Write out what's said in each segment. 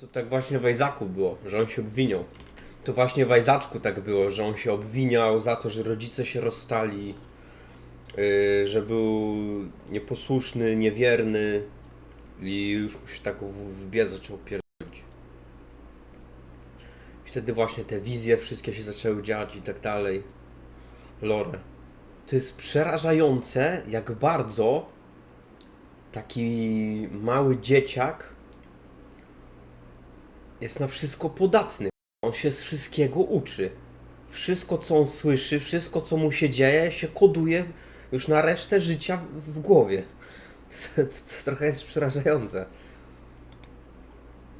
To tak właśnie w było, że on się obwiniał. To właśnie w tak było, że on się obwiniał za to, że rodzice się rozstali, yy, że był nieposłuszny, niewierny i już mu się tak w, w biez zaczął pierdolić. Wtedy właśnie te wizje wszystkie się zaczęły dziać i tak dalej. Lore. To jest przerażające, jak bardzo taki mały dzieciak jest na wszystko podatny. On się z wszystkiego uczy. Wszystko, co on słyszy, wszystko, co mu się dzieje, się koduje już na resztę życia w- głowie. To, to, to trochę jest przerażające.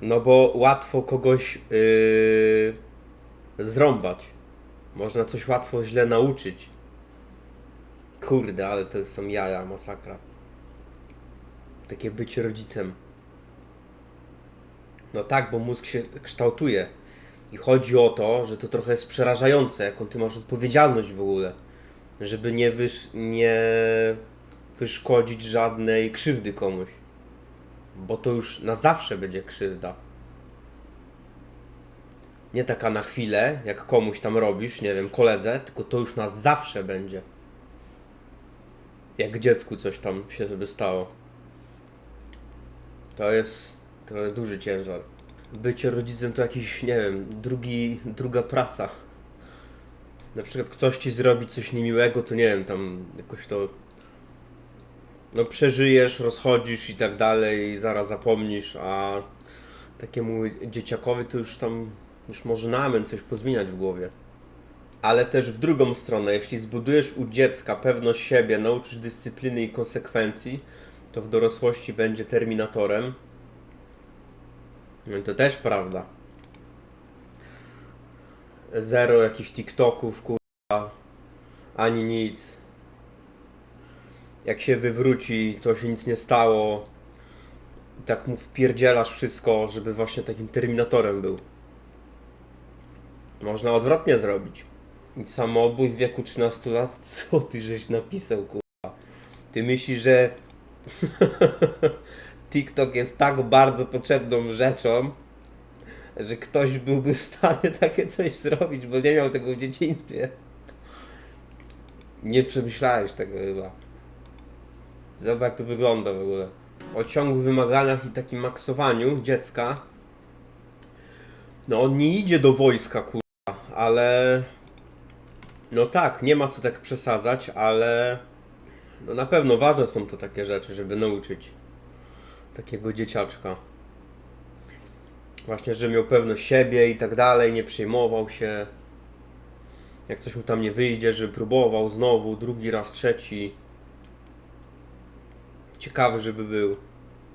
No bo łatwo kogoś yy, zrąbać. Można coś łatwo źle nauczyć. Kurde, ale to są jaja, masakra. Takie bycie rodzicem. No tak, bo mózg się kształtuje. I chodzi o to, że to trochę jest przerażające, jaką ty masz odpowiedzialność w ogóle. Żeby nie, wysz, nie wyszkodzić żadnej krzywdy komuś. Bo to już na zawsze będzie krzywda. Nie taka na chwilę, jak komuś tam robisz, nie wiem, koledze, tylko to już na zawsze będzie. Jak dziecku coś tam się sobie stało. To jest trochę duży ciężar. Bycie rodzicem to jakiś, nie wiem, drugi, druga praca. Na przykład ktoś ci zrobi coś niemiłego, to nie wiem, tam jakoś to. No przeżyjesz, rozchodzisz i tak dalej, i zaraz zapomnisz, a takiemu dzieciakowi to już tam, już może na amen coś pozmieniać w głowie. Ale też w drugą stronę, jeśli zbudujesz u dziecka pewność siebie, nauczysz dyscypliny i konsekwencji, to w dorosłości będzie terminatorem. No to też prawda. Zero jakichś TikToków, kurwa, ani nic. Jak się wywróci, to się nic nie stało. I tak mu wpierdzielasz wszystko, żeby właśnie takim terminatorem był. Można odwrotnie zrobić. Samobój w wieku 13 lat? Co ty żeś napisał, kurwa? Ty myślisz, że TikTok jest tak bardzo potrzebną rzeczą, że ktoś byłby w stanie takie coś zrobić, bo nie miał tego w dzieciństwie. Nie przemyślałeś tego chyba. Zobacz jak to wygląda w ogóle. O ciągłych wymaganiach i takim maksowaniu dziecka. No on nie idzie do wojska, kurwa, ale... No tak, nie ma co tak przesadzać, ale... No na pewno ważne są to takie rzeczy, żeby nauczyć takiego dzieciaczka. Właśnie, że miał pewność siebie i tak dalej, nie przejmował się. Jak coś mu tam nie wyjdzie, żeby próbował znowu, drugi raz, trzeci. Ciekawy, żeby był.